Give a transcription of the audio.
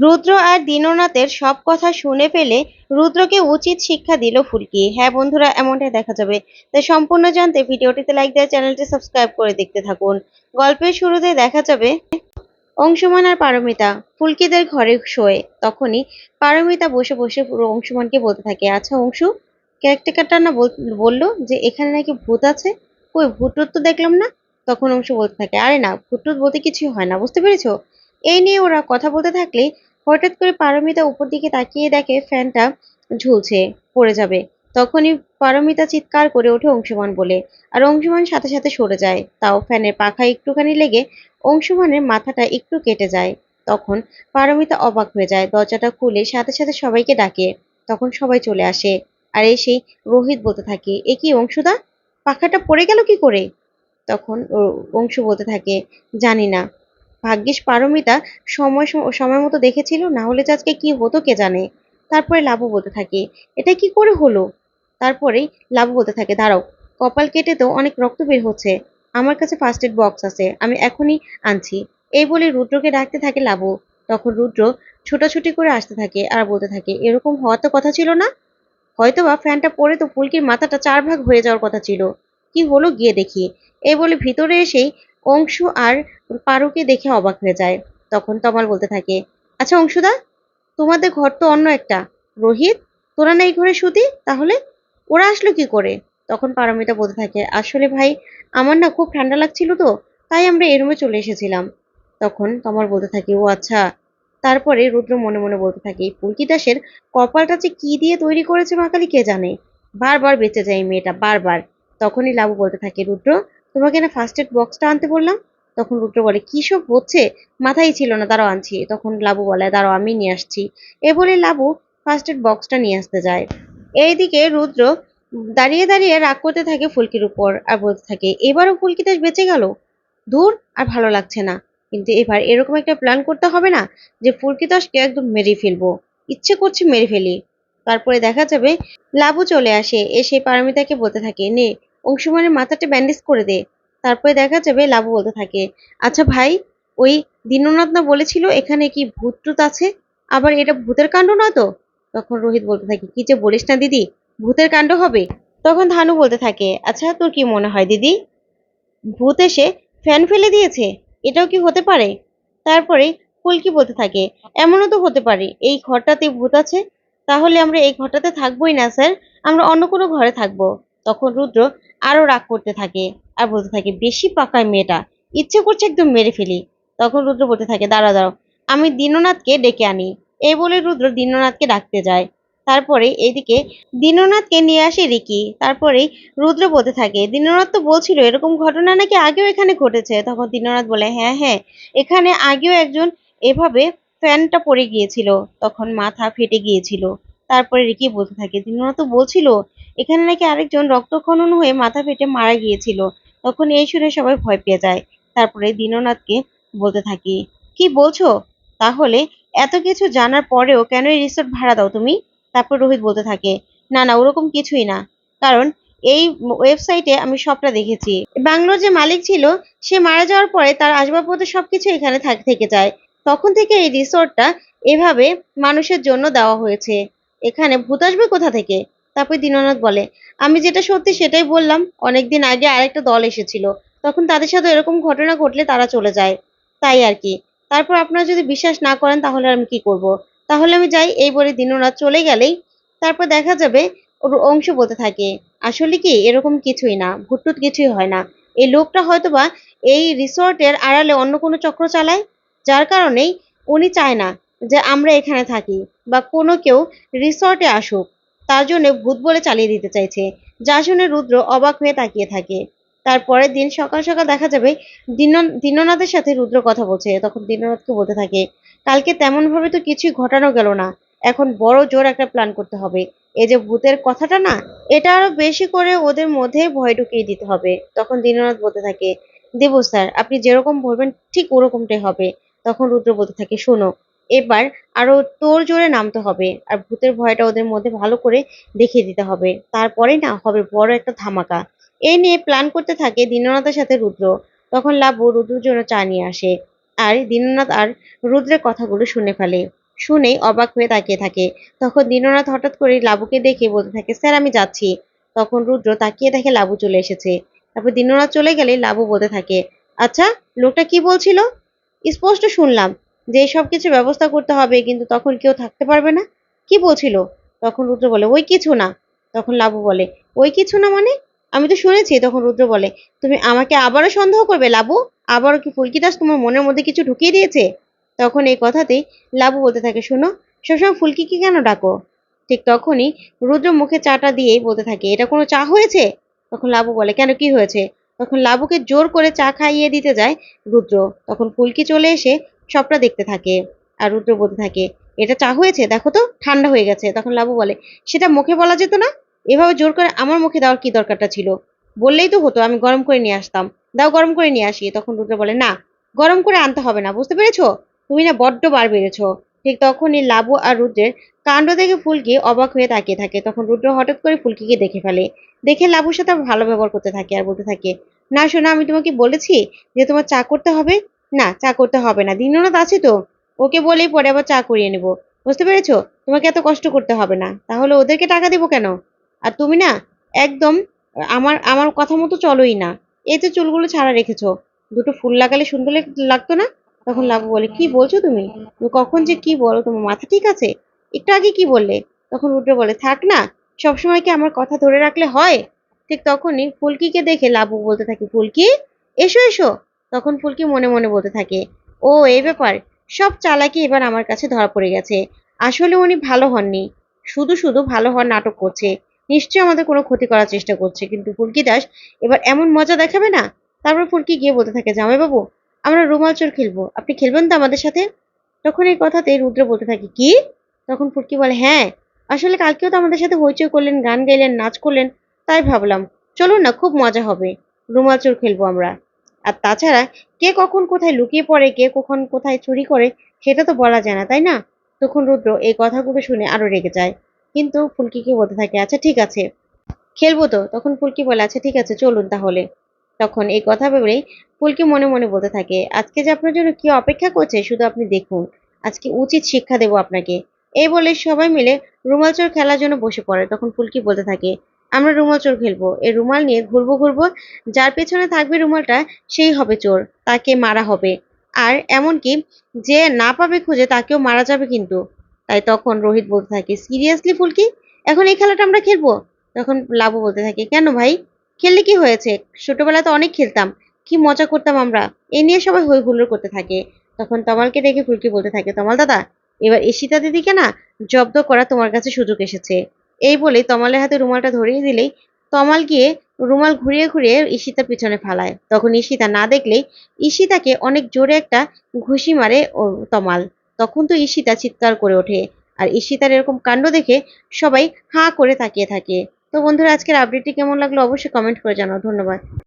রুদ্র আর দীননাথের সব কথা শুনে ফেলে রুদ্রকে উচিত শিক্ষা দিল ফুলকি। হ্যাঁ বন্ধুরা, এমনটাই দেখা যাবে। তাই সম্পূর্ণ জানতে ভিডিওটিতে লাইক দেওয়া চ্যানেলটি সাবস্ক্রাইব করে দেখতে থাকুন। গল্পের শুরুতে দেখা যাবে অংশুমান আর পারমিতা। ফুলকিদের ঘরে শোয়ে। তখনই পারমিতা বসে বসে পুরো অংশুমানকে বলতে থাকে আচ্ছা অংশু ক্যারেক্টারটা না বল- বলল যে এখানে নাকি ভূত আছে? কই ভূত তো দেখলাম না? তখন অংশু বলতে থাকে, আরে না ভূত বলতে কিছুই হয় না, বুঝতে পেরেছ? এই নিয়ে ওরা কথা বলতে থাকলে হঠাৎ করে পারমিতা উপর দিকে তাকিয়ে দেখে ফ্যানটা ঝুলছে, পড়ে যাবে। তখনই পারমিতা চিৎকার করে ওঠে অংশুমান বলে, আর অংশুমান সাথে সাথে সরে যায়। তাও ফ্যানের পাখা একটুখানি লেগে অংশুমানের মাথাটা একটু কেটে যায়। তখন পারমিতা অবাক হয়ে যায়, দরজাটা খুলে সাথে সাথে সবাইকে ডাকে। তখন সবাই চলে আসে, আর এসেই রোহিত বলতে থাকে, এ কি অংশুদা? পাখাটা পড়ে গেল কি করে? তখন অংশু বলতে থাকে, জানি না। ভাগ্যিস পারমিতা সময় সম- সময় মতো দেখেছিল, না হলে যে আজকে কি হতো কে জানে। তারপরে লাবু বলতে থাকে, এটা কি করে হলো? তারপরেই লাবু বলতে থাকে, দাঁড়াও, কপাল কেটে তো অনেক রক্ত বের হচ্ছে। আমার কাছে ফার্স্ট এড বক্স আছে, আমি এখনই আনছি। এই বলে রুদ্রকে ডাকতে থাকে লাবু। তখন রুদ্র ছোটাছুটি করে আসতে থাকে আর বলতে থাকে, এরকম হওয়ার তো কথা ছিল না? হয়তোবা ফ্যানটা পড়ে তো ফুলকির মাথাটা চার ভাগ হয়ে যাওয়ার কথা ছিল। কি হলো গিয়ে দেখি। এই বলে ভিতরে এসেই অংশু আর পারুকে দেখে অবাক হয়ে যায়। তখন তমাল বলতে থাকে আচ্ছা অংশুদা, তোমাদের ঘর তো অন্য একটা। রোহিত, তোরা না এই ঘরে শুতি তাহলে ওরা আসলো কি করে? তখন পারমিতা বলতে থাকে, আসলে ভাই, আমার না খুব ঠান্ডা লাগছিল তো, তাই আমরা এই রুমে চলে এসেছিলাম। তখন তমাল বলতে থাকে, ও আচ্ছা। তারপরে রুদ্র মনে মনে বলতে থাকে, পুলকি দাসের কপালটা যে কি দিয়ে তৈরি করেছে মাকালি কে জানে? বারবার বেঁচে যায় মেয়েটা, বারবার। তখনই লাবু বলতে থাকে, রুদ্র তোমাকে না ফার্স্ট এড বক্সটা আনতে বললাম, তখন রুদ্র বলে, কি সব হচ্ছে? মাথায় ছিল না, দাঁড়াও আনছি। তখন লাবু বলে, দাঁড়াও, আমি নিয়ে আসছি। এ বলে লাবু ফার্স্ট এড বক্সটা নিয়ে আসতে যায়। এইদিকে রুদ্র দাঁড়িয়ে দাঁড়িয়ে রাগ করতে থাকে ফুলকির উপর আর বলতে থাকে, এবারও ফুলকি দাস বেঁচে গেল? দূর আর ভালো লাগছে না। কিন্তু এবার এরকম একটা প্ল্যান করতে হবে না যে ফুলকি দাসকে একদম মেরে ফেলব। ইচ্ছে করছে মেরে ফেলি। তারপরে দেখা যাবে লাবু চলে আসে, এসে পারমিতাকে বলতে থাকে, নে অংশুমানের মাথাটা ব্যান্ডেজ করে দে। তারপরে দেখা যাবে লাবু বলতে থাকে আচ্ছা ভাই, ওই দীননাথ না বলেছিল এখানে কি ভূত টুত আছে? আবার এটা ভূতের কাণ্ড না তো? তখন রোহিত বলতে থাকে, কি যে বলিস না দিদি, ভূতের কাণ্ড হবে? তখন ধানু বলতে থাকে আচ্ছা তোর কি মনে হয় দিদি? ভূত এসে ফ্যান ফেলে দিয়েছে, এটাও কি হতে পারে? তারপরে ফুলকি বলতে থাকে, এমনও তো হতে পারে, এই ঘরটাতে ভূত আছে? তাহলে আমরা এই ঘরটাতে থাকবোই না, স্যার। আমরা অন্য কোনো ঘরে থাকব। তখন রুদ্র আরও রাগ করতে থাকে আর বলতে থাকে, বেশি পাকায় মেয়েটা, ইচ্ছে করছে একদম মেরে ফেলি। তখন রুদ্র বলতে থাকে দাঁড়া দাঁড়াও, আমি দীননাথকে ডেকে আনি। এই বলে রুদ্র দীননাথকে ডাকতে যায়। তারপরে এইদিকে দীননাথকে নিয়ে আসে রিকি। তারপরেই রুদ্র বলতে থাকে, দীননাথ তো বলছিল এরকম ঘটনা নাকি আগেও এখানে ঘটেছে? তখন দীননাথ বলে হ্যাঁ হ্যাঁ এখানে আগেও একজন এভাবে ফ্যানটা পড়ে গিয়েছিল। তখন মাথা ফেটে গিয়েছিল। তারপরে রিকি বলতে থাকে, দীননাথ তো বলছিল এখানে নাকি আরেকজন রক্তখনন হয়ে মাথা ফেটে মারা গিয়েছিল। তখন এই শুনে সবাই ভয় পেয়ে যায়। তারপরে দীননাথকে বলতে থাকি, কি বলছো? তাহলে এত কিছু জানার পরেও কেন এই রিসোর্ট ভাড়া দাও তুমি? তারপর রোহিত বলতে থাকে, না না, ওরকম কিছুই না। কারণ এই ওয়েবসাইটে আমি সবটা দেখেছি। বাংলোর যে মালিক ছিল, সে মারা যাওয়ার পরে তার আসবাবপত্র সবকিছু এখানে থেকে যায়। তখন থেকে এই রিসোর্টটা এভাবে মানুষের জন্য দেওয়া হয়েছে। এখানে ভূত আসবে কোথা থেকে? তারপর দীননাথ বলে, আমি যেটা সত্যি সেটাই বললাম। অনেকদিন আগে আরেকটা দল এসেছিল। তখন তাদের সাথে এরকম ঘটনা ঘটলে তারা চলে যায়। তাই আর কি। তারপর আপনারা যদি বিশ্বাস না করেন তাহলে আমি কি করব? তাহলে আমি যাই এই বলে দিনরাত চলে গেলেই তারপর দেখা যাবে ওর অংশ বলতে থাকে। আসলে কি? এরকম কিছুই না। ভুট্টুত কিছুই হয় না। এই লোকটা হয়তোবা এই রিসর্টের আড়ালে অন্য কোনো চক্র চালায়? যার কারণেই উনি চায় না যে আমরা এখানে থাকি বা কোনো কেউ রিসর্টে আসুক। তার জন্য ভূত বলে চালিয়ে দিতে চাইছে। যা শুনে রুদ্র অবাক হয়ে তাকিয়ে থাকে। তারপরের দিন সকাল সকাল দেখা যাবে দীন দীননাথের সাথে রুদ্র কথা বলছে। তখন দীননাথকে বলতে থাকে, কালকে তেমন ভাবে তো কিছুই ঘটানো গেল না। এখন বড় জোর একটা প্ল্যান করতে হবে। এই যে ভূতের কথাটা না, এটা আরও বেশি করে ওদের মধ্যে ভয় ঢুকিয়ে দিতে হবে। তখন দীননাথ বলতে থাকে, দেব স্যার আপনি যেরকম বলবেন ঠিক ওরকমটাই হবে। তখন রুদ্র বলতে থাকে, শোনো এবার আরও তোর জোরে নামতে হবে। আর ভূতের ভয়টা ওদের মধ্যে ভালো করে দেখিয়ে দিতে হবে। তারপরে না হবে বড় একটা ধামাকা। এই নিয়ে প্ল্যান করতে থাকে দীননাথের সাথে রুদ্র। তখন লাবু রুদ্রর জন্য চা নিয়ে আসে। আর দীননাথ আর রুদ্রের কথাগুলো শুনে ফেলে। শুনেই অবাক হয়ে তাকিয়ে থাকে। তখন দীননাথ হঠাৎ করে লাবুকে দেখে বলতে থাকে, স্যার, আমি যাচ্ছি। তখন রুদ্র তাকিয়ে দেখে লাবু চলে এসেছে। তারপর দীননাথ চলে গেলে লাবু বলতে থাকে আচ্ছা লোকটা কি বলছিল? স্পষ্ট শুনলাম। যে সব কিছু ব্যবস্থা করতে হবে, কিন্তু তখন কেউ থাকতে পারবে না। কি বলছিল? তখন রুদ্র বলে, ওই কিছু না। তখন লাবু বলে, ওই কিছু না মানে? আমি তো শুনেছি, তখন রুদ্র বলে, তুমি আমাকে আবারও সন্দেহ করবে লাবু? আবারও কি ফুলকি দাস তোমার মনের মধ্যে কিছু ঢুকিয়ে দিয়েছে? তখন এই কথাতেই লাবু বলতে থাকে, শোনো, সবসময় ফুলকিকে কেন ডাকো? ঠিক তখনই রুদ্র মুখে চাটা দিয়েই বলতে থাকে, এটা কোনো চা হয়েছে? তখন লাবু বলে, কেন কি হয়েছে? তখন লাবুকে জোর করে চা খাইয়ে দিতে যায় রুদ্র। তখন ফুলকি চলে এসে সবটা দেখতে থাকে আর রুদ্র বলতে থাকে। এটা চা হয়েছে? দেখো তো, ঠান্ডা হয়ে গেছে। তখন লাবু বলে, সেটা মুখে বলা যেত না? এভাবে জোর করে আমার মুখে দেওয়ার কি দরকারটা ছিল? বললেই তো হতো, আমি গরম করে নিয়ে আসতাম। দাও গরম করে নিয়ে আসি। তখন রুদ্র বলে, না, গরম করে আনতে হবে না, বুঝতে পেরেছ? তুমি না বড্ড বার বেড়েছো। ঠিক তখনই লাবু আর রুদ্রের কাণ্ড দেখে ফুলকি অবাক হয়ে তাকিয়ে থাকে। তখন রুদ্র হঠাৎ করে ফুলকিকে দেখে ফেলে। দেখে লাবুর সাথে ভালো ব্যবহার করতে থাকে আর বলতে থাকে, না শোনা আমি তোমাকে বলেছি যে তোমার চা করতে হবে। না, চা করতে হবে না। দিননাথ আছে তো। ওকে বলেই পরে আবার চা করিয়ে নেব। বুঝতে পেরেছ? তোমাকে এত কষ্ট করতে হবে না। তাহলে ওদেরকে টাকা দেবো কেন? আর তুমি না, একদম, আমার আমার কথা মতো চলোই না। এই তো চুলগুলো ছাড়া রেখেছো, দুটো ফুল লাগালে সুন্দর লাগ- লাগতো না? তখন লাবু বলে, কি বলছো তুমি? তুমি কখন যে কি বলো, তোমার মাথা ঠিক আছে? একটু আগে কি বললে? তখন রুদ্র বলে, থাক না, সবসময় কি আমার কথা ধরে রাখলে হয়? ঠিক তখনই ফুলকিকে দেখে লাবু বলতে থাকে, ফুলকি, এসো এসো। তখন ফুলকি মনে মনে বলতে থাকে, ও, এই ব্যাপার। সব চালাকি এবার আমার কাছে ধরা পড়ে গেছে। আসলে উনি ভালো হননি। শুধু শুধু ভালো হওয়ার নাটক করছে। নিশ্চয়ই আমাদের কোনো ক্ষতি করার চেষ্টা করছে। কিন্তু ফুলকি দাস, এবার এমন মজা দেখাবে না? তারপর ফুলকি গিয়ে বলতে থাকে, জামাইবাবু, আমরা রুমাল চোর খেলব। আপনি খেলবেন তো আমাদের সাথে? তখন এই কথাতে রুদ্র বলতে থাকে, কি? তখন ফুলকি বলে হ্যাঁ আসলে কালকেও তো আমাদের সাথে হইচই করলেন, গান গাইলেন, নাচ করলেন, তাই ভাবলাম, চলুন না, খুব মজা হবে। রুমাল চোর খেলব আমরা। আর তাছাড়া কে কখন কোথায় লুকিয়ে পড়ে, কে কখন কোথায় চুরি করে, সেটা তো বলা যায় না, তাই না? তখন রুদ্র এই কথাগুলো শুনে আরও রেগে যায়। কিন্তু ফুলকিকে বলতে থাকে? আচ্ছা ঠিক আছে। খেলব তো। তখন ফুলকি বলে আচ্ছা ঠিক আছে, চলুন তাহলে। তখন এই কথা ভেবেই ফুলকি মনে মনে বলতে থাকে, আজকে যে আপনার জন্য কি অপেক্ষা করছে, শুধু আপনি দেখুন। আজকে উচিত শিক্ষা দেবো আপনাকে। এই বলে সবাই মিলে রুমাল চোর খেলার জন্য বসে পড়ে। তখন ফুলকি বলতে থাকে আমরা রুমাল চোর খেলব। এই রুমাল নিয়ে ঘুরবো ঘুরবো, যার পেছনে থাকবে রুমালটা, সেই হবে চোর, তাকে মারা হবে। আর এমনকি যে না পাবে খুঁজে, তাকেও মারা যাবে কিন্তু। তাই তখন রোহিত বলতে থাকে সিরিয়াসলি ফুলকি? এখন এই খেলাটা আমরা খেলব? তখন লাবু বলতে থাকে, কেন ভাই? খেললে কি হয়েছে? ছোটবেলায় তো অনেক খেলতাম। কি মজা করতাম আমরা। এ নিয়ে সবাই হই হুল্লোড় করতে থাকে। তখন তমালকে দেখে ফুলকি বলতে থাকে, তমাল দাদা, এবার ঈশিতা দিদিকে না জব্দ করা তোমার কাছে সুযোগ এসেছে। এই বলে তমালের হাতে রুমালটা ধরিয়ে দিলেই তমাল গিয়ে রুমাল ঘুরিয়ে ঘুরিয়ে ঈশিতার পিছনে ফালায়। তখন ঈশিতা না দেখলেই ঈশিতাকে অনেক জোরে একটা ঘুষি মারে ও তমাল। তখন তো ঈশিতা চিৎকার করে ওঠে আর ঈশিতার এরকম কাণ্ড দেখে সবাই হাঁ করে তাকিয়ে থাকে। তো বন্ধুরা, আজকের আপডেটটি কেমন লাগল অবশ্যই কমেন্ট করে জানাও। ধন্যবাদ।